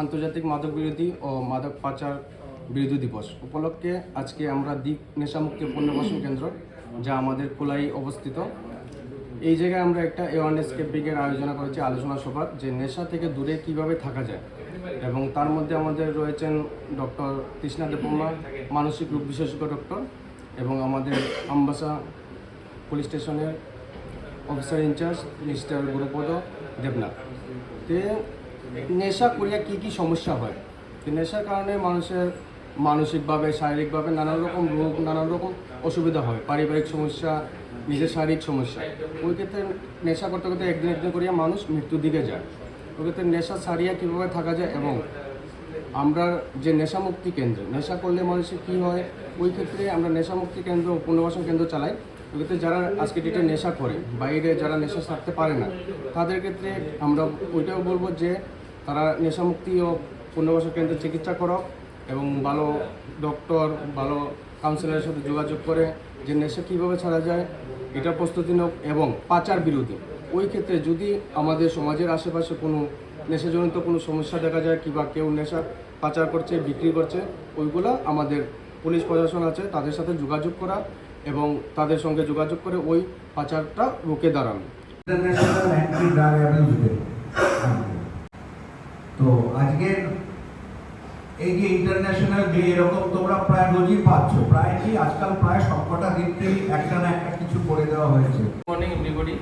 আন্তর্জাতিক মাদক বিরোধী ও মাদক পাচার বিরোধী দিবস উপলক্ষে আজকে আমরা দ্বীপ নেশামুক্তি পুনর্বাসন কেন্দ্র, যা আমাদের কোলাই অবস্থিত। এই জায়গায় আমরা একটা অ্যাওয়ারনেস ক্যাম্পিংয়ের আয়োজন করেছি আলোচনা সভার, যে নেশা থেকে দূরে কীভাবে থাকা যায়। এবং তার মধ্যে আমাদের রয়েছেন ডক্টর তৃষ্ণা দেববর্মা, মানসিক রূপ বিশেষজ্ঞ ডক্টর, এবং আমাদের আমবাসা পুলিশ স্টেশনের officer incharge mister Gurupada Debnath. তে নেশা করিয়া কী কী সমস্যা হয়? নেশার কারণে মানুষের মানসিকভাবে, শারীরিকভাবে নানান রকম রোগ, নানান রকম অসুবিধা হয়। পারিবারিক সমস্যা, নিজের শারীরিক সমস্যা। ওই ক্ষেত্রে নেশা করতে করতে একদিন একদিন করিয়া মানুষ মৃত্যুর দিকে যায়। ওই ক্ষেত্রে নেশা ছাড়িয়া কীভাবে থাকা যায় এবং আমরা যে নেশামুক্তি কেন্দ্র, নেশা করলে মানুষের কী হয়? ওই ক্ষেত্রে আমরা নেশামুক্তি কেন্দ্র, পুনর্বাসন কেন্দ্র চালাই। ওই ক্ষেত্রে যারা আজকে ডেটে নেশা করে, বাইরে যারা নেশা ছাড়তে পারে না, তাদের ক্ষেত্রে আমরা ওইটাও বলব যে তারা নেশামুক্তি ও পুনর্বাসন কেন্দ্রে চিকিৎসা করো এবং ভালো ডক্টর, ভালো কাউন্সিলরের সাথে যোগাযোগ করে যে নেশা কীভাবে ছাড়া যায়, এটা প্রস্তুতি নোক এবং পাচার বিরোধী। ওই ক্ষেত্রে যদি আমাদের সমাজের আশেপাশে কোনো নেশাজনিত কোনো সমস্যা দেখা যায় কিংবা কেউ নেশা পাচার করছে, বিক্রি করছে, ওইগুলো আমাদের পুলিশ প্রশাসন আছে, তাদের সাথে যোগাযোগ করা এবং তাদের সঙ্গে যোগাযোগ করে ওই পাচারটা রুখে দাঁড়ানো international anti drug abuse day তো আজকের এই যে ইন্টারন্যাশনাল ডে এরকম তোমরা প্রায় রোজই পাচ্ছ। প্রায় কি, আজকাল প্রায় সবকটা দিনকেই একটা না একটা কিছু করে দেওয়া হয়েছে। মর্নিং এভরিবডি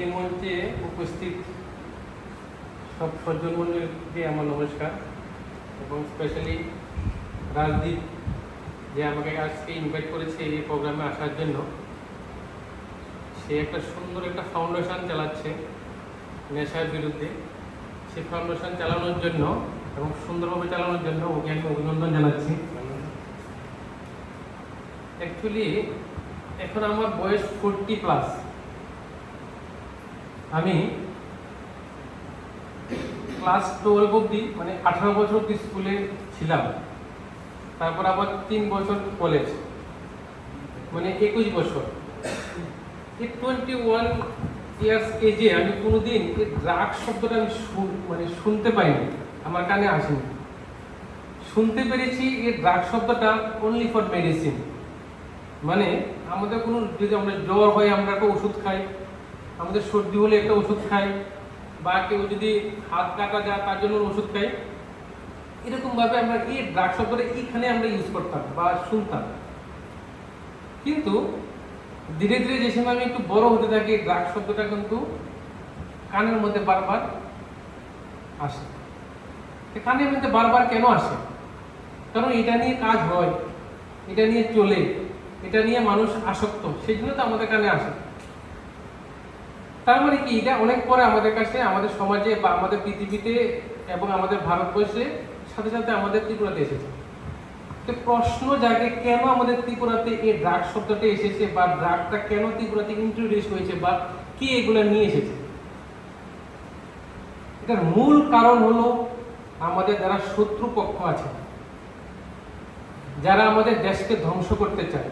এই মঞ্চে উপস্থিত সব সজ্জন মন্ডলীকে আমার নমস্কার এবং স্পেশালি রাজদীপ যে আমাকে আজকে ইনভাইট করেছে এই প্রোগ্রামে আসার জন্য। সে একটা সুন্দর একটা ফাউন্ডেশন চালাচ্ছে। নেশার বিরুদ্ধে সেই ফাউন্ডেশন চালানোর জন্য এবং সুন্দরভাবে চালানোর জন্য ওকে আমি অভিনন্দন জানাচ্ছি। অ্যাকচুয়ালি এখন আমার বয়স ফোরটি প্লাস আমি ক্লাস টুয়েলভ অব্দি মানে আঠারো বছর অব্দি স্কুলে ছিলাম। তারপর আবার তিন বছর কলেজ মানে একুশ বছর। এই টোয়েন্টি ওয়ান ইয়ার্স এজে আমি কোনোদিন এই ড্রাগ শব্দটা আমি মানে শুনতে পাইনি, আমার কানে আসেনি। শুনতে পেরেছি এই ড্রাগ শব্দটা অনলি ফর মেডিসিন মানে আমাদের কোনো, যদি আমরা জ্বর হয় আমরা একটা ওষুধ খাই, আমাদের সর্দি হলে একটা ওষুধ খাই, বা কেউ যদি হাত কাটা যায় তার জন্য ওষুধ খাই, এরকমভাবে আমরা এই ড্রাগ শব্দটা এইখানে আমরা ইউজ করতাম বা শুনতাম। কিন্তু ধীরে ধীরে যে সময় আমি একটু বড় হতে থাকি ড্রাগ শব্দটা কিন্তু কানের মধ্যে বারবার আসে। কানের মধ্যে বারবার কেন আসে? কারণ এটা নিয়ে কাজ হয়, এটা নিয়ে চলে, এটা নিয়ে মানুষ আসক্ত, সেই জন্য তো আমাদের কানে আসে। তার মানে কি? এটা অনেক পরে আমাদের কাছে, আমাদের সমাজে বা আমাদের পৃথিবীতে এবং আমাদের ভারতবর্ষে সাথে সাথে আমাদের ত্রিপুরাতে এসেছে। তো প্রশ্ন জাগে কেন আমাদের ত্রিপুরাতে এই ড্রাগ শব্দটা এসেছে বা ড্রাগটা কেন ত্রিপুরাতে ইন্ট্রোডিউস হয়েছে বা কি এগুলো নিয়ে এসেছে? এটার মূল কারণ হলো আমাদের যারা শত্রু পক্ষ আছে, যারা আমাদের দেশকে ধ্বংস করতে চায়,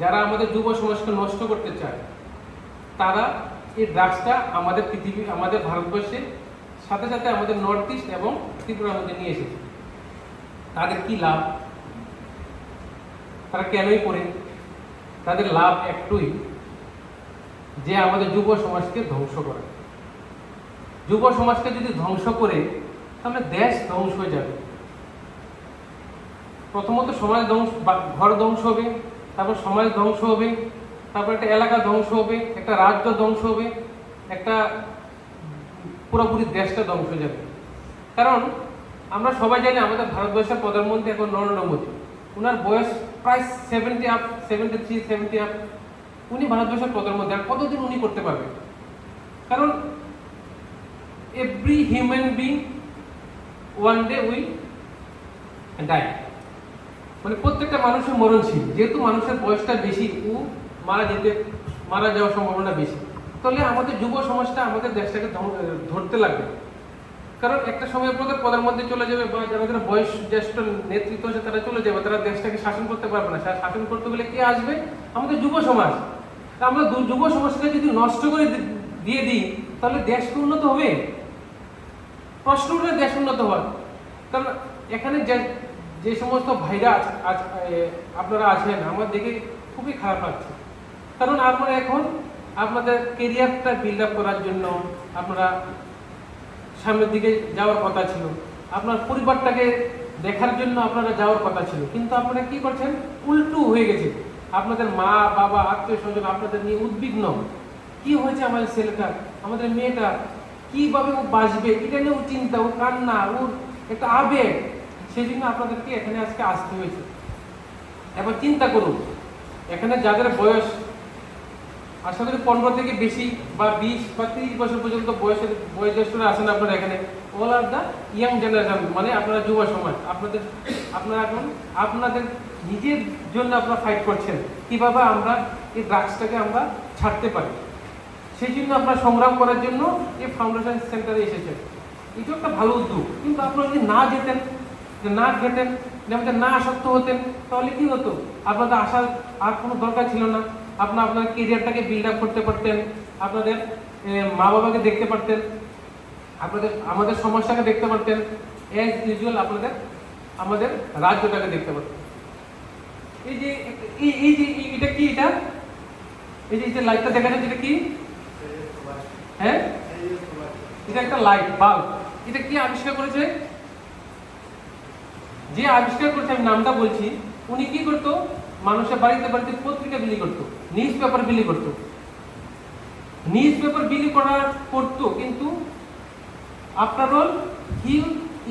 যারা আমাদের যুব সমাজকে নষ্ট করতে চায়, তারা এই ড্রাগসটা আমাদের পৃথিবী, আমাদের ভারতবর্ষে সাথে সাথে আমাদের নর্থ ইস্ট এবং ত্রিপুরার মধ্যে নিয়ে এসেছে। তাদের কি লাভ? তারা কেনই করে? তাদের লাভ একটুই যে আমাদের যুব সমাজকে ধ্বংস করে। যুব সমাজকে যদি ধ্বংস করে, তাহলে দেশ ধ্বংস হয়ে যাবে। প্রথমত সমাজ ধ্বংস ঘর ধ্বংস হবে, তারপর সমাজ ধ্বংস হবে, তারপর একটা এলাকা ধ্বংস হবে, একটা রাজ্য ধ্বংস হবে, একটা পুরোপুরি দেশটা ধ্বংস হয়ে যাবে। কারণ আমরা সবাই জানি আমাদের ভারতবর্ষের প্রধানমন্ত্রী এখন নরেন্দ্র মোদী। ওনার বয়স প্রায় seventy up seventy three seventy up উনি ভারতবর্ষের প্রধানমন্ত্রী, আর কতদিন উনি করতে পারবেন কারণ every human being one day will die মানে প্রত্যেকটা মানুষের মরণশীল, যেহেতু মানুষের বয়সটা বেশি, ও মারা যেতে, মারা যাওয়ার সম্ভাবনা বেশি। তাহলে আমাদের যুব সমাজটা আমাদের দেশটাকে ধরতে লাগবে। কারণ একটা সময় পর তো মধ্যে চলে যাবে যারা যারা বয়স, জ্যেষ্ঠ নেতৃত্ব আছে তারা চলে যাবে, তারা দেশটাকে শাসন করতে পারবে না। শাসন করতে গেলে কে আসবে? আমাদের যুব সমাজ। আমরা যুব সমাজকে যদি নষ্ট করে দিয়ে দিই, তাহলে দেশ উন্নত হবে? প্রশ্ন উঠলে দেশ উন্নত হওয়ার। কারণ এখানে যে যে সমস্ত ভাইরা আছ- আছ- আপনারা আছেন, আমার দেখে খুবই খারাপ লাগছে। কারণ আপনারা এখন আপনাদের কেরিয়ারটা বিল্ড আপ করার জন্য আপনারা সামনের দিকে যাওয়ার কথা ছিল। আপনার পরিবারটাকে দেখার জন্য আপনারা যাওয়ার কথা ছিল। কিন্তু আপনারা কি করছেন? উল্টু হয়ে গেছে আপনাদের মা, বাবা আত্মীয় স্বজন আপনাদের নিয়ে উদ্বিগ্ন। কি হয়েছে আমাদের ছেলেটা? আমাদের মেয়েটা কীভাবে ও বাঁচবে? এটা নিয়ে ও চিন্তা, ও কান্না, ওর একটা আবেগ। সেই জন্য আপনাদেরকে এখানে আজকে আসতে হয়েছে। এবার চিন্তা করুন, এখানে যাদের বয়স আশা করি পনেরো থেকে বেশি বা বিশ বা তিরিশ বছর পর্যন্ত বয়সের বয়োজ্যেষ্ঠরা আছেন আপনারা এখানে all are the young generation মানে আপনারা যুব সমাজ, আপনাদের, আপনারা এখন, আপনাদের নিজের জন্য আপনারা ফাইট করছেন, কীভাবে আমরা এই ড্রাগসটাকে আমরা ছাড়তে পারি। সেই জন্য আপনারা সংগ্রাম করার জন্য এই ফাউন্ডেশন সেন্টারে এসেছেন। এটা একটা ভালো উদ্যোগ। কিন্তু আপনারা যদি না যেতেন যে না খেতেন যেমন না আসক্ত হতেন, তাহলে কী হতো? আপনাদের আসার আর কোনো দরকার ছিল না। আপনার আপনার কেরিয়ারটাকে বিল্ড আপ করতে পারতেন, আপনাদের মা বাবাকে দেখতে পারতেন, আপনাদের, আমাদের সমস্যাকে দেখতে পারতেন অ্যাজ ইউজুয়াল আপনাদের, আমাদের রাজ্যটাকে দেখতে পারতেন। এই যে এই যে এটা কি এটা? এই যে এই যে লাইটটা দেখা যাচ্ছে, এটা কি? হ্যাঁ? এটা একটা লাইট বাল্ব এটা কি আবিষ্কার করেছে? যে আবিষ্কার করেছে, আমি নামটা বলছি, উনি কি করতো? মানুষের বাড়িতে বাড়িতে পত্রিকা বিলি করতো। নিউজ পেপার বিলি করতো। নিউজ পেপার বিলি করার করতো, কিন্তু after all he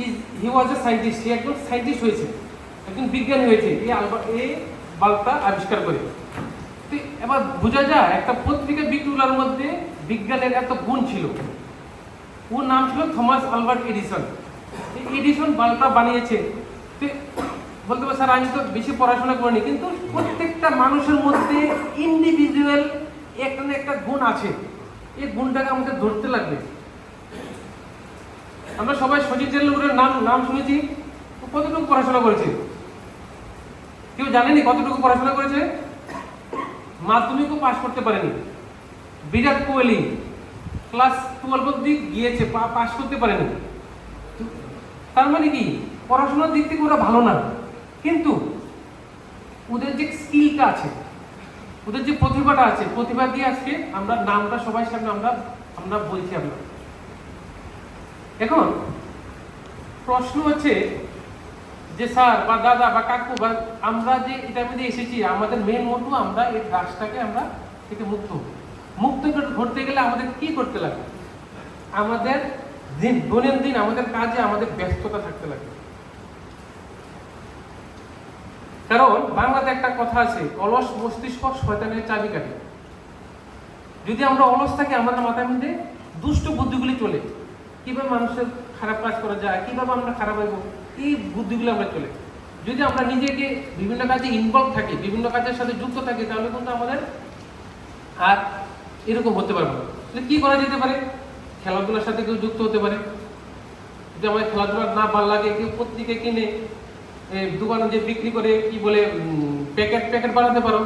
is he was a scientist সে একজন সায়েন্টিস্ট হয়েছে, একজন বিজ্ঞানী হয়েছে, এই আলবা, এই বাল্বটা আবিষ্কার করে। তো এবার বোঝা যায়, একটা পত্রিকা বিক্রি করার মধ্যে বিজ্ঞানের এত গুণ ছিল। ওর নাম ছিল থমাস আলবার্ট এডিসন। এডিসন বাল্বটা বানিয়েছে। তো বলতে পারে স্যার, আমি তো বেশি পড়াশোনা করিনি, কিন্তু প্রত্যেকটা মানুষের মধ্যে ইন্ডিভিজুয়াল একটা না একটা গুণ আছে। এই গুণটাকে আমাদের ধরতে লাগবে। আমরা সবাই সচিন তেন্ডুলকরের নাম নাম শুনেছি। কতটুকু পড়াশোনা করেছে? কেউ জানেনি কতটুকু পড়াশোনা করেছে? মাধ্যমিকও পাশ করতে পারেনি। বিরাট কোহলি ক্লাস টুয়েলভ অব্দি গিয়েছে পাশ করতে পারেনি। তার মানে কি? পড়াশোনার দিক থেকে ওরা ভালো না। কিন্তু ওদের যে স্কিলটা আছে, ওদের যে প্রতিভাটা আছে, প্রতিভা দিয়ে আজকে আমরা নামটা সবাই সামনে আমরা আমরা বলছি আমরা। এখন প্রশ্ন হচ্ছে যে স্যার বা দাদা বা কাকু বা আমরা যে এটার মধ্যে এসেছি, আমাদের মেন মোটু আমরা এই ড্রাগসটাকে আমরা থেকে মুক্ত। মুক্ত ধরতে গেলে আমাদের কি করতে লাগে? আমাদের দিন দৈনন্দিন, আমাদের কাজে আমাদের ব্যস্ততা থাকতে লাগে। কারণ বাংলাতে একটা কথা আছে, অলস মস্তিষ্ক শয়তানের চাবিকাঠি। যদি আমরা অলস থাকি, আমাদের মাথার মধ্যে দুষ্ট বুদ্ধিগুলি চলে। কীভাবে মানুষের খারাপ কাজ করা যায়, কীভাবে আমরা খারাপ হইব, এই বুদ্ধিগুলো আমরা চলে। যদি আমরা নিজেকে বিভিন্ন কাজে ইনভলভ থাকি, বিভিন্ন কাজের সাথে যুক্ত থাকি, তাহলে কিন্তু আমাদের আর এরকম হতে পারবে না। কি করা যেতে পারে? খেলাধুলার সাথে কেউ যুক্ত হতে পারে। যদি আমাদের খেলাধুলা না ভালো লাগে, কেউ পত্রিকা কিনে দোকানে যে বিক্রি করে কি বলে প্যাকেট প্যাকেট বানাতে পারো।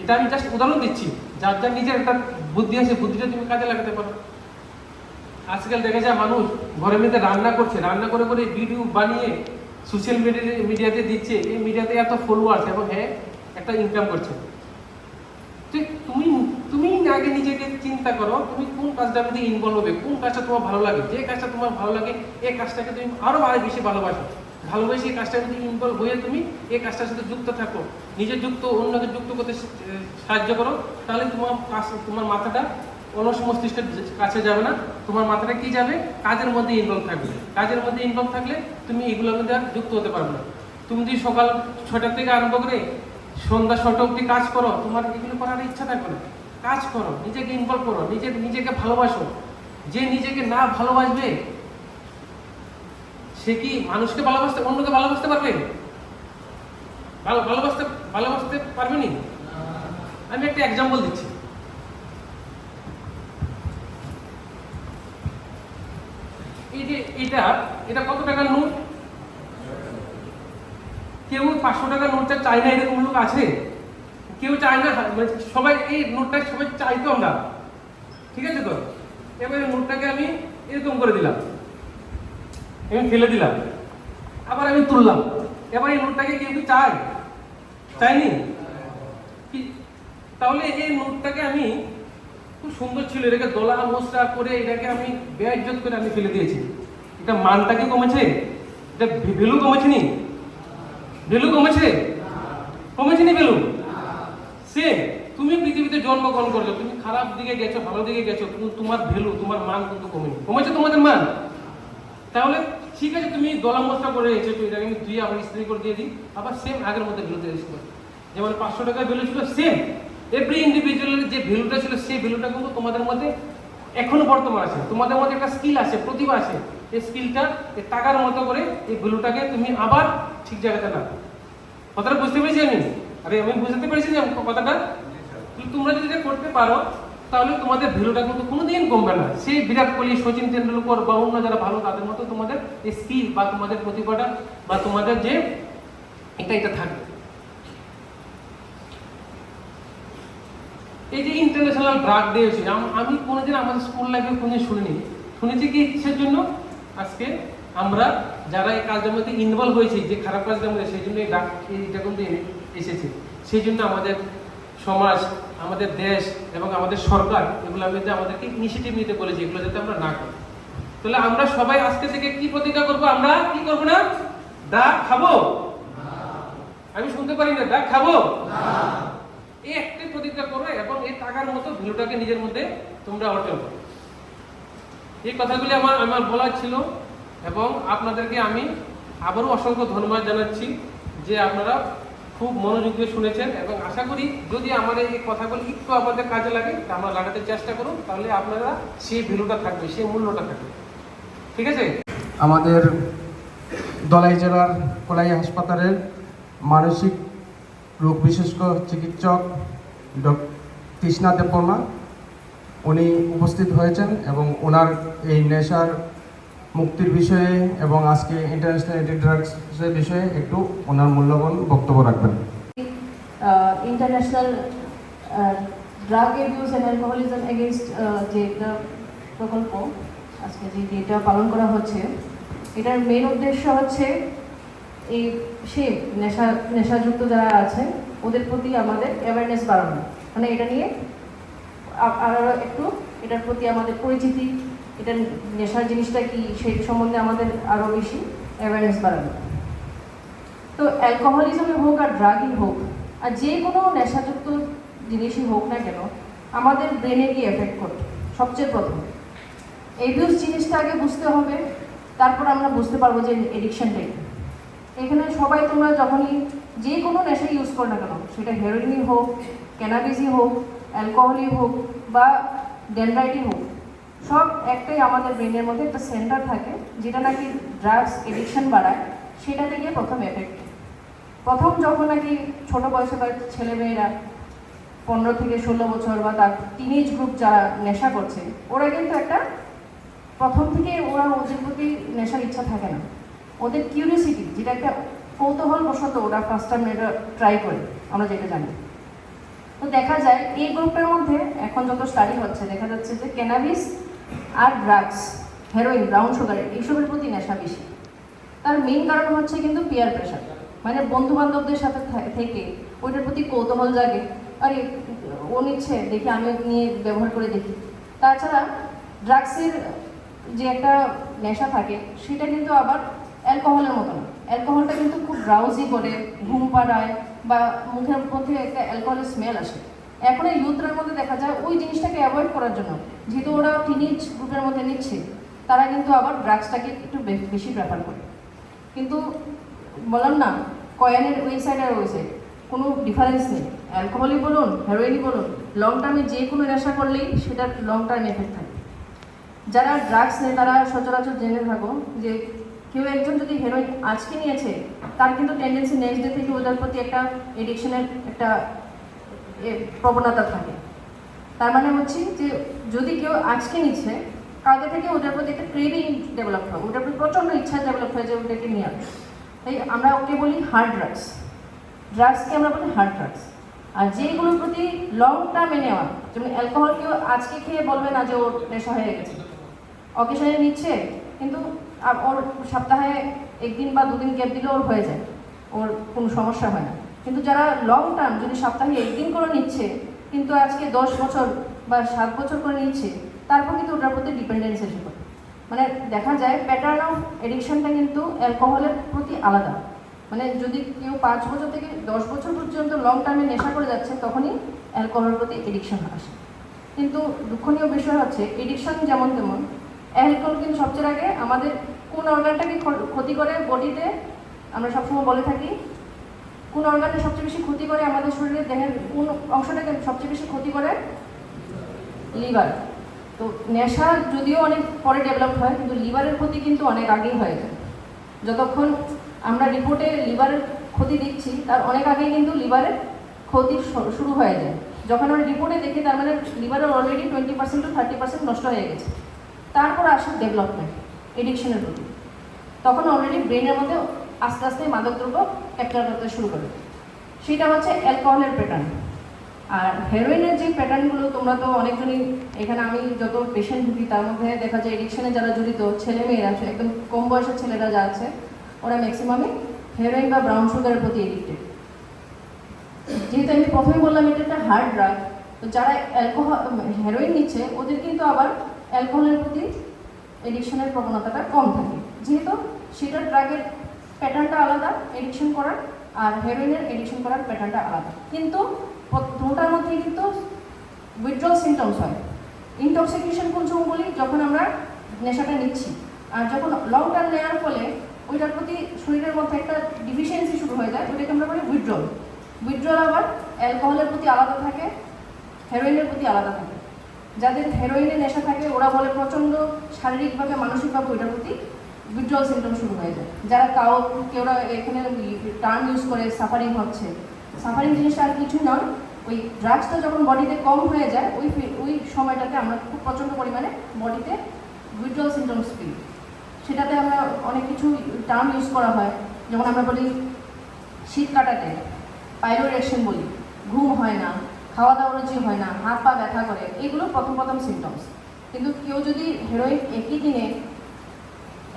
এটা আমি জাস্ট উদাহরণ দিচ্ছি। যার যার নিজের একটা বুদ্ধি আছে, বুদ্ধিটা তুমি কাজে লাগাতে পারো। আজকাল দেখা যায় মানুষ ঘরের মধ্যে রান্না করছে, রান্না করে করে ভিডিও বানিয়ে সোশ্যাল মিডিয়া মিডিয়াতে দিচ্ছে। এই মিডিয়াতে এত ফলোয়ার্স এবং হ্যাঁ একটা ইনকাম করছে। তুমি তুমি আগে নিজেকে চিন্তা করো, তুমি কোন কাজটার মধ্যে ইনভলভ হবে, কোন কাজটা তোমার ভালো লাগে, যে কাজটা তোমার ভালো লাগে, এই কাজটাকে তুমি আরও আরও বেশি ভালোবাসো। ভালোবেসে এই কাজটার মধ্যে ইনভলভ হয়ে তুমি এই কাজটার সাথে যুক্ত থাকো। নিজে যুক্ত, অন্যকে যুক্ত করতে সাহায্য করো। তাহলে তোমার কাজ, তোমার মাথাটা অলস মস্তিষ্কের কাছে যাবে না। তোমার মাথাটা কি যাবে? কাজের মধ্যে ইনভলভ থাকবে। কাজের মধ্যে ইনভলভ থাকলে তুমি এগুলোর মধ্যে আর যুক্ত হতে পারবে না। তুমি যদি সকাল ছটার থেকে আরম্ভ করে সন্ধ্যা ছটা অব্দি কাজ করো, তোমার এগুলো করার ইচ্ছা থাকবে না। কাজ করো, নিজেকে ইনভলভ করো নিজে নিজেকে ভালোবাসো। যে নিজেকে না ভালোবাসবে সে কি মানুষকে ভালোবাসতে, অন্যকে ভালোবাসতে পারবে? ভালো, ভালোবাসতে ভালোবাসতে পারবে নি? আমি একটা এক্সাম্পল দিচ্ছি। এই যে এটা এটা কত টাকার নোট? কেউ পাঁচশো টাকার নোটটা চায় না, এরকম লোক আছে? কেউ চায় না মানে সবাই, এই নোটটা সবাই চাইতো আমরা। ঠিক আছে তো? এবারে নোটটাকে আমি এরকম করে দিলাম। আমি ফেলে দিলাম। আবার আমি তুললাম। এবার এই নোটটাকে কেউ কি চায়? চাইনি তাহলে এই নোটটাকে আমি খুব সুন্দর ছিল। এটাকে দোলা মোসরা করে এটাকে আমি বেয়াজ্জত করে আমি ফেলে দিয়েছি। এটা মানটা কি কমেছে? এটা ভ্যালু কমেছে নি? ভ্যালু কমেছে? কমেছে নি ভ্যালু? সে, তুমি পৃথিবীতে জন্মগ্রহণ করছ, তুমি খারাপ দিকে গেছো, ভালো দিকে গেছো, কিন্তু তোমার ভ্যালু, তোমার মান কিন্তু কমেনি। কমেছে তোমাদের মান? তাহলে ঠিক আছে তুমি দলা মশলা করে এসেছ এটাকে আমি ধুয়ে আমার স্ত্রী করে দিয়ে দিই আবার সেম আগের মধ্যে ভ্যালুতে এসেছিল যেমন পাঁচশো টাকার ভ্যালু ছিল সেম এভরি ইন্ডিভিজুয়ালের যে ভ্যালুটা ছিল সেই ভ্যালুটা কিন্তু তোমাদের মধ্যে এখনও বর্তমান আছে। তোমাদের মধ্যে একটা স্কিল আছে প্রতিভা আছে। এই স্কিলটা এই টাকার মতো করে এই ভ্যালুটাকে তুমি আবার ঠিক জায়গাতে না কথাটা বুঝতে পেরেছি আমি? আরে আমি বুঝতে পেরেছি যে কথাটা? কিন্তু তোমরা যদি করতে পারো তাহলে তোমাদের ভ্যালুটা কিন্তু কোনোদিন কমবে না। সেই বিরাট কোহলি সচিন তেন্ডুলকর বা অন্য যারা ভালো, তাদের মতো তোমাদের স্কিল বা তোমাদের প্রতিভাটা বা তোমাদের যে এটা এটা থাকবে। এই যে ইন্টারন্যাশনাল ড্রাগ ডে হয়েছে আম- কোনোদিন আমাদের স্কুল লাইফে কোনোদিন শুনিনি। শুনেছি কি কিসের জন্য? আজকে আমরা যারা এই কাজের মধ্যে ইনভলভ হয়েছি, যে খারাপ কাজটার মধ্যে, সেই জন্য এই ডাক এইটা কিন্তু এসেছে। সেই জন্য আমাদের সমাজ আমাদের দেশ এবং আমাদের সরকার এগুলো মধ্যে আমাদেরকে ইনিশিয়েটিভ নিতে বলেছে, এগুলো যাতে আমরা না করি। তাহলে আমরা সবাই আজকে থেকে কি প্রতিজ্ঞা করব? আমরা কি করব না? ডাক খাব? আমি শুনতে পারি না, ডাক খাব? এই একটি প্রতিজ্ঞা করো এবং এই টাকার মতো ভ্যালুটাকে নিজের মধ্যে তোমরা অর্জন করো। এই কথাগুলি আমার আমার বলার ছিল এবং আপনাদেরকে আমি আবারও অসংখ্য ধন্যবাদ জানাচ্ছি যে আপনারা খুব মনোযোগ দিয়ে শুনেছেন এবং আশা করি যদি আমাদের এই কথাগুলি একটু আমাদের কাজে লাগে, তা আমরা লাগাতে চেষ্টা করুন, তাহলে আপনারা সেই ভ্যালুটা থাকবে, সেই মূল্যটা থাকবে। ঠিক আছে? আমাদের দলাই জেলার কোলাই হাসপাতালের মানসিক রোগ বিশেষজ্ঞ চিকিৎসক ডক- তৃষ্ণা দেববর্মা, উনি উপস্থিত হয়েছেন এবং ওনার এই নেশার মুক্তির বিষয়ে এবং আজকে ইন্টারন্যাশনাল এন্টি ড্রাগসের বিষয়ে একটু ওনার মূল্যবান বক্তব্য রাখবেন। International drug abuse and alcoholism against যে একটা প্রকল্প, আজকে যে ডেটা পালন করা হচ্ছে, এটার মেন উদ্দেশ্য হচ্ছে এই সে নেশা, নেশাযুক্ত যারা আছে, ওদের প্রতি আমাদের অ্যাওয়ারনেস বাড়ানো। মানে এটা নিয়ে আরও একটু এটার প্রতি আমাদের পরিচিতি এটা নেশার জিনিসটা কি সেই সম্বন্ধে আমাদের আরও বেশি অ্যাওয়ারনেস বাড়ানো। তো অ্যালকোহলিজমে হোক আর ড্রাগই হোক, আর যে কোনো নেশাযুক্ত জিনিসই হোক না কেন, আমাদের ব্রেনে গিয়ে এফেক্ট করে সবচেয়ে প্রথম। এবিউস জিনিসটা আগে বুঝতে হবে, তারপর আমরা বুঝতে পারব যে এডিকশনটাই এখানে সবাই তোমরা যখনই যে কোনো নেশা ইউজ করো না কেন, সেটা হেরোইনই হোক ক্যানাবিসই হোক অ্যালকোহলই হোক, বা ডেনড্রাইটই হোক সব একটাই আমাদের ব্রেনের মধ্যে একটা সেন্টার থাকে, যেটা নাকি ড্রাগস এডিকশন বাড়ায় সেটা থেকে প্রথম এফেক্ট। প্রথম যখন নাকি ছোট বয়সের ছেলেমেয়েরা পনেরো থেকে ষোলো বছর বা তার টিনেজ গ্রুপ যারা নেশা করছে, ওরা কিন্তু একটা প্রথম থেকে ওরা ওদের প্রতি নেশার ইচ্ছা থাকে না। ওদের কিউরিয়াসিটি যেটা একটা কৌতূহল বশত ওরা ফার্স্ট টাইম এটা ট্রাই করে, আমরা যেটা জানি। তো দেখা যায়, এই গ্রুপের মধ্যে এখন যত স্টাডি হচ্ছে, দেখা যাচ্ছে যে ক্যানাবিস আর ড্রাগস হেরোইন ব্রাউন সুগারের এইসবের প্রতি নেশা বেশি। তার মেইন কারণ হচ্ছে কিন্তু পিয়ার প্রেশার মানে বন্ধু বান্ধবদের সাথে থেকে ওইটার প্রতি কৌতূহল জাগে। আরে, ও নিচ্ছে, দেখি আমি নিয়ে ব্যবহার করে দেখি। তাছাড়া ড্রাগসের যে একটা নেশা থাকে, সেটা কিন্তু আবার অ্যালকোহলের মতো না। অ্যালকোহলটা কিন্তু খুব ব্রাউজি করে, ঘুম পাড়ায় বা মুখের মধ্যে একটা অ্যালকোহলের স্মেল আসে। এখন এই ইউথদের মধ্যে দেখা যায় ওই জিনিসটাকে অ্যাভয়েড করার জন্য। যেহেতু ওরা টিনিজ গ্রুপের মধ্যে নিচ্ছে, তারা কিন্তু আবার ড্রাগসটাকে একটু বেশি প্রেফার করে। কিন্তু বললাম না, কয়েনের ওই সাইড আর ওই সাইড কোনো ডিফারেন্স নেই। অ্যালকোহলই বলুন হেরোইনই বলুন লং টার্মে যে কোনো নেশা করলেই সেটার লং টার্ম এফেক্ট থাকে। যারা ড্রাগস নেয়, তারা সচরাচর জেনে থাকো যে কেউ একজন যদি হেরোইন আজকে নিয়েছে, তার কিন্তু টেন্ডেন্সি নেক্সট ডে থেকে ওদের প্রতি একটা এডিকশনের একটা প্রবণতা থাকে। তার মানে হচ্ছে যে যদি কেউ আজকে নিচ্ছে, কালকে থেকে ওটার প্রতি একটা ক্রেভিং ডেভেলপ হয় ওটার প্রতি প্রচণ্ড ইচ্ছা ডেভেলপ হয় যে ওটাকে নিয়ে তাই আমরা ওকে বলি হার্ড ড্রাগস ড্রাগসকে আমরা বলি হার্ড ড্রাগস আর যেগুলোর প্রতি লং টার্মে নেওয়া, যেমন অ্যালকোহল কেউ আজকে খেয়ে বলবে না যে ওর নেশা হয়ে গেছে। অকেশনে নিচ্ছে, কিন্তু ওর সপ্তাহে একদিন বা দুদিন গ্যাপ দিলে ওর হয়ে যায়। ওর কোনো সমস্যা হয় না। কিন্তু যারা লং টার্ম যদি সপ্তাহে একদিন করে নিচ্ছে, কিন্তু আজকে দশ বছর বা সাত বছর করে নিচ্ছে, তারপর কিন্তু ওটার প্রতি ডিপেন্ডেন্স এসে পড়ে। মানে দেখা যায় প্যাটার্ন অফ এডিকশনটা কিন্তু অ্যালকোহলের প্রতি আলাদা। মানে যদি কেউ পাঁচ বছর থেকে দশ বছর পর্যন্ত লং টার্মে নেশা করে যাচ্ছে, তখনই অ্যালকোহলের প্রতি এডিকশন আসে। কিন্তু দুঃখনীয় বিষয় হচ্ছে এডিকশন যেমন তেমন অ্যালকোহল কিন্তু সবচেয়ে আগে আমাদের কোন অর্গানটাকে ক্ষ- ক্ষতি করে? বডিতে আমরা সবসময় বলে থাকি কোন অর্গানটা সবচেয়ে বেশি ক্ষতি করে আমাদের শরীরে দেহের কোন অংশটাকে সবচেয়ে বেশি ক্ষতি করে? লিভার। তো নেশা যদিও অনেক পরে ডেভেলপ হয়, কিন্তু লিভারের ক্ষতি কিন্তু অনেক আগেই হয়ে যায়। যতক্ষণ আমরা রিপোর্টে লিভারের ক্ষতি দিচ্ছি তার অনেক আগেই কিন্তু লিভারের ক্ষতি শুরু হয়ে যায়। যখন আমরা রিপোর্টে দেখি, তার মানে লিভারের already twenty percent to thirty percent নষ্ট হয়ে গেছে। তারপর আসে ডেভেলপমেন্ট এডিকশনের প্রতি। তখন অলরেডি ব্রেনের মধ্যে আস্তে আস্তে মাদকদ্রব্য ক্যাপচার করতে শুরু করে সেটা হচ্ছে অ্যালকোহলের প্যাটার্ন আর হেরোইনের যে প্যাটার্নগুলো তোমরা তো অনেকজনই এখানে আমি যত পেশেন্ট ঢুকি তার মধ্যে দেখা যায় এডিকশনে যারা জড়িত ছেলে মেয়েরা আছে, একদম কম বয়সের ছেলেরা যা আছে ওরা ম্যাক্সিমামই হেরোইন বা ব্রাউন সুগারের প্রতি এডিক্টেড যেহেতু আমি প্রথমে বললাম এটা একটা হার্ড ড্রাগ তো যারা অ্যালকোহল হেরোইন নিচ্ছে ওদের কিন্তু আবার অ্যালকোহলের প্রতি এডিকশনের প্রবণতাটা কম থাকে। যেহেতু সেটা ড্রাগের প্যাটার্নটা আলাদা এডিকশন করার, আর হেরোইনের এডিকশন করার প্যাটার্নটা আলাদা। কিন্তু দুটার মধ্যে কিন্তু উইথড্রল সিমটমস হয়। ইনটক্সিকেশন কোন বলি? যখন আমরা নেশাটা নিচ্ছি। আর যখন লং টার্ম নেওয়ার ফলে ওইটার প্রতি শরীরের মধ্যে একটা ডিফিসিয়েন্সি শুরু হয়ে যায়, ওইটাকে আমরা বলি উইথড্রল উইথড্রল আবার অ্যালকোহলের প্রতি আলাদা থাকে হেরোইনের প্রতি আলাদা থাকে। যাদের হেরোইনের নেশা থাকে, ওরা বলে প্রচণ্ড শারীরিকভাবে, মানসিকভাবে ওইটার প্রতি উইথড্রল সিমটম শুরু হয়ে যায়। যারা কাউ কেউরা এখানে টার্ম ইউজ করে সাফারিং হচ্ছে। সাফারিং জিনিসটা আর কিছু নয়। ওই ড্রাগসটা যখন বডিতে কম হয়ে যায়, ওই ওই সময়টাতে আমরা খুব প্রচণ্ড পরিমাণে বডিতে উইথড্রল সিমটমস ফিল সেটাতে আমরা অনেক কিছু টার্ম ইউজ করা হয়। যেমন আমরা বলি শীত কাটাতে পাইলোরেকশন বলি। ঘুম হয় না খাওয়া দাওয়া রুচি হয় না হাত পা ব্যথা করে, এগুলো প্রথম প্রথম সিমটমস কিন্তু কেউ যদি হেরোইন একই দিনে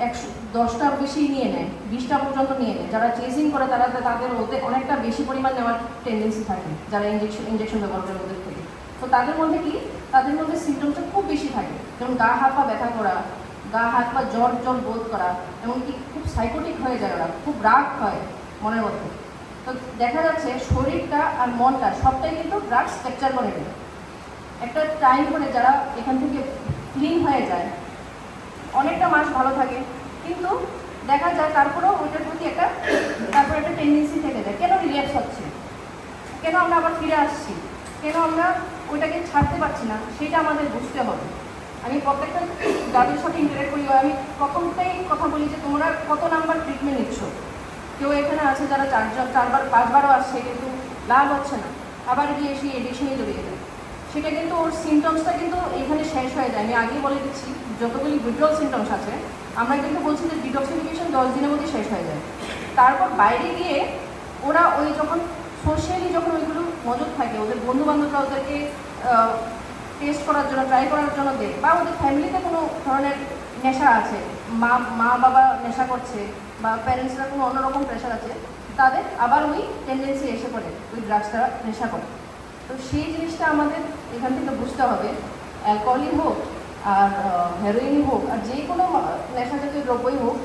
একশো, দশটার বেশি নিয়ে নেয়, বিশটা পর্যন্ত নিয়ে নেয়। যারা চেজিং করে, তারা তাদের ওদের অনেকটা বেশি পরিমাণ নেওয়ার টেন্ডেন্সি থাকে, যারা ইঞ্জেকশন ইঞ্জেকশন ব্যবহার করে ওদের থেকে। তো তাদের মধ্যে কি? তাদের মধ্যে সিমটমসটা খুব বেশি থাকে। যেমন গা, হাত পা ব্যথা করা, গা, হাত পা জ্বর জ্বর বোধ করা, এমনকি খুব সাইকোটিক হয়ে যায় ওরা, খুব রাগ হয় মনের মধ্যে। তো দেখা যাচ্ছে শরীরটা আর মনটা সবটাই কিন্তু ড্রাগস ক্যাপচার করে নেয় একটা টাইম করে যারা এখান থেকে ক্লিন হয়ে যায় অনেকটা মাস ভালো থাকে। কিন্তু দেখা যায় তারপরেও ওইটার প্রতি একটা, তারপর একটা টেন্ডেন্সি থেকে যায়। কেন রিল্যাক্স হচ্ছে? কেন আমরা আবার ফিরে আসছি? কেন আমরা ওইটাকে ছাড়তে পারছি না? সেটা আমাদের বুঝতে হবে। আমি প্রত্যেকটা যাদের সাথে ইন্টারেক্ট করি, আমি প্রথমটাই কথা বলি যে, তোমরা কত নাম্বার ট্রিটমেন্ট নিচ্ছ? কেউ এখানে আছে যারা চারজন, চারবার, পাঁচবারও আসছে, কিন্তু লাভ হচ্ছে না। আবার গিয়ে সেই এডিশনে জড়িয়ে যায় সেটা কিন্তু ওর সিমটমসটা কিন্তু এখানে শেষ হয়ে যায়। আমি আগেই বলে দিচ্ছি, যতগুলি উইথড্রল সিমটমস আছে, আমরা কিন্তু বলছি যে ডিটক্সিফিকেশন দশ দিনের মধ্যে শেষ হয়ে যায়। তারপর বাইরে গিয়ে ওরা ওই যখন সোশ্যালি যখন ওইগুলো মজুদ থাকে, ওদের বন্ধু বান্ধবরা ওদেরকে টেস্ট করার জন্য ট্রাই করার জন্য দেয়, বা ওদের ফ্যামিলিতে কোনো ধরনের নেশা আছে, মা মা বাবা নেশা করছে, বা প্যারেন্টসরা কোনো অন্যরকম প্রেশার আছে, তাদের আবার ওই টেন্ডেন্সি এসে পড়ে, ওই ড্রাগসটা নেশা করে। তো সেই জিনিসটা আমাদের এখান থেকে বুঝতে হবে। অ্যালকোহলই হোক আর হেরোইনই হোক আর যে কোনো নেশা জাতীয় দ্রব্যই হোক,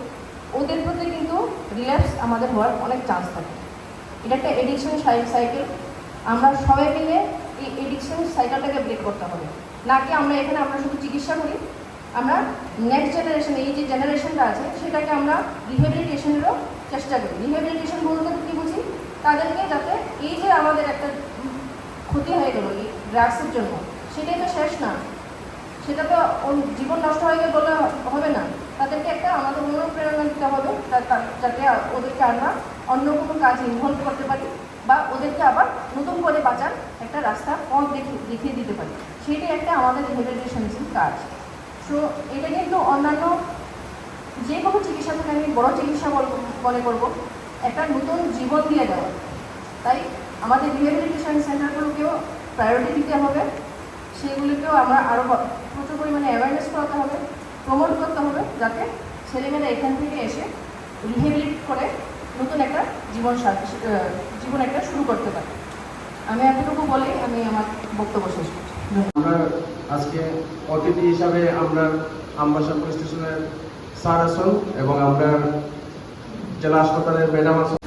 ওদের প্রতি কিন্তু রিল্যাক্স আমাদের হওয়ার অনেক চান্স থাকে। এটা একটা এডিকশন সাইকেল আমরা সবাই মিলে এই এডিকশন সাইকেলটাকে ব্রেক করতে হবে। নাকি আমরা এখানে আমরা শুধু চিকিৎসা করি? আমরা নেক্সট জেনারেশন এই যে জেনারেশনটা আছে, সেটাকে আমরা রিহেবিলিটেশনেরও চেষ্টা করি। রিহেবিলিটেশন বলতে কী বুঝি? তাদেরকে যাতে এই যে আমাদের একটা ক্ষতি হয়ে গেল ড্রাগসের জন্য। সেটাই তো শেষ না। সেটা তো জীবন নষ্ট হয়ে গেলে বলে হবে না। তাদেরকে একটা আমাদের অনুপ্রেরণা দিতে হবে যাতে ওদেরকে আমরা অন্য কোনো কাজে ইনভলভ করতে পারি বা ওদেরকে আবার নতুন করে বাঁচার একটা রাস্তা, পথ দেখিয়ে দেখিয়ে দিতে পারি। সেটাই একটা আমাদের রিহেবিলিটেশন কাজ। সো এটা কিন্তু অন্যান্য যে কোনো চিকিৎসা থেকে আমি বড়ো চিকিৎসা মনে করব একটা নতুন জীবন দিয়ে দেওয়া। তাই আমাদের রিহেবিলিটেশন সেন্টারগুলোকেও প্রায়োরিটি দিতে হবে। সেগুলিকেও আমরা আরও প্রচুর পরিমাণে অ্যাওয়ারনেস করাতে হবে প্রমোট করতে হবে, যাতে ছেলেমেয়েরা এখান থেকে এসে রিহেবিলিট করে নতুন একটা জীবন জীবন একটা শুরু করতে পারে। আমি এতটুকু বলে, আমি আমার বক্তব্য শেষ করছি। আমরা আজকে অতিথি হিসাবে আমরা পুলিশ স্টেশনের স্যার আসুন এবং আমরা জেলা হাসপাতালের ম্যাডাম আসুন